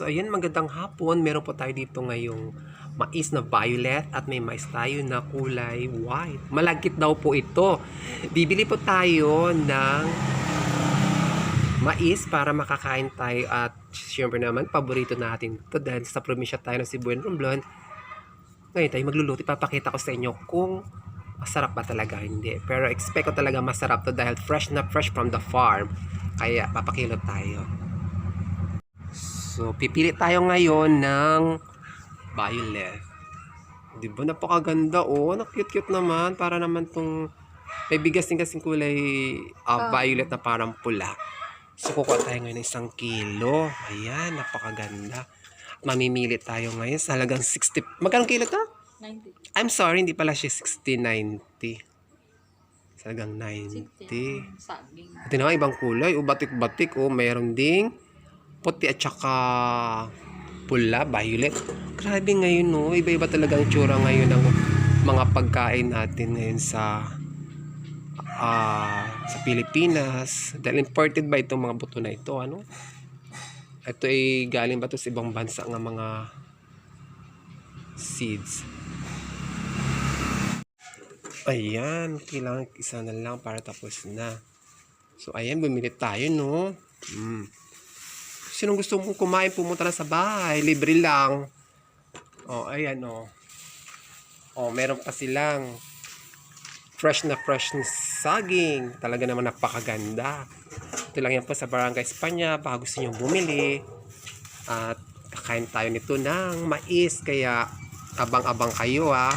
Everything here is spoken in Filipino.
So ayan, magandang hapon. Meron po tayo dito ngayong mais na violet at may mais tayo na kulay white. Malagkit daw po ito. Bibili po tayo ng mais para makakain tayo at syempre naman, paborito natin ito dahil sa probinsya tayo ng Cebuan Romblon. Ngayon tayo magluluto. Ipapakita ko sa inyo kung masarap ba talaga hindi. Pero expect ko talaga masarap to dahil fresh na fresh from the farm. Kaya papakilot tayo. So, pipili tayo ngayon ng violet. Di ba? Napakaganda oh. Ang cute-cute naman. Para naman tong may bigas din kasing kulay ah, violet na parang pula. So, kukuha tayo ngayon ng isang kilo. Ayan, napakaganda. Mamimili tayo ngayon sa halagang 60. Magkano kilo to? 90. I'm sorry, hindi pala siya 60, 90. Sa halagang 90. 60 saging. Ito na nga, ibang kulay. O, batik-batik. O, mayroon ding puti at saka pula, violet. Grabe ngayon, no. Iba-iba talaga ang tsura ngayon ng mga pagkain natin ngayon sa ah sa Pilipinas. Dahil imported ba itong mga buto na ito, ano? Ito ay galing ba ito sa ibang bansa ng mga seeds. Ayan, kailangan isa na lang para tapos na. So, ayan, bumili tayo, no? Mm. Sinong gusto mong kumain, pumunta na sa bahay. Libre lang. Oh, ayan, oh. Oh, meron pa silang fresh na fresh na saging. Talaga naman napakaganda. Ito lang yan po sa Barangay Espanya. Baka gusto nyo bumili. At kakain tayo nito ng mais. Kaya abang-abang kayo, ha.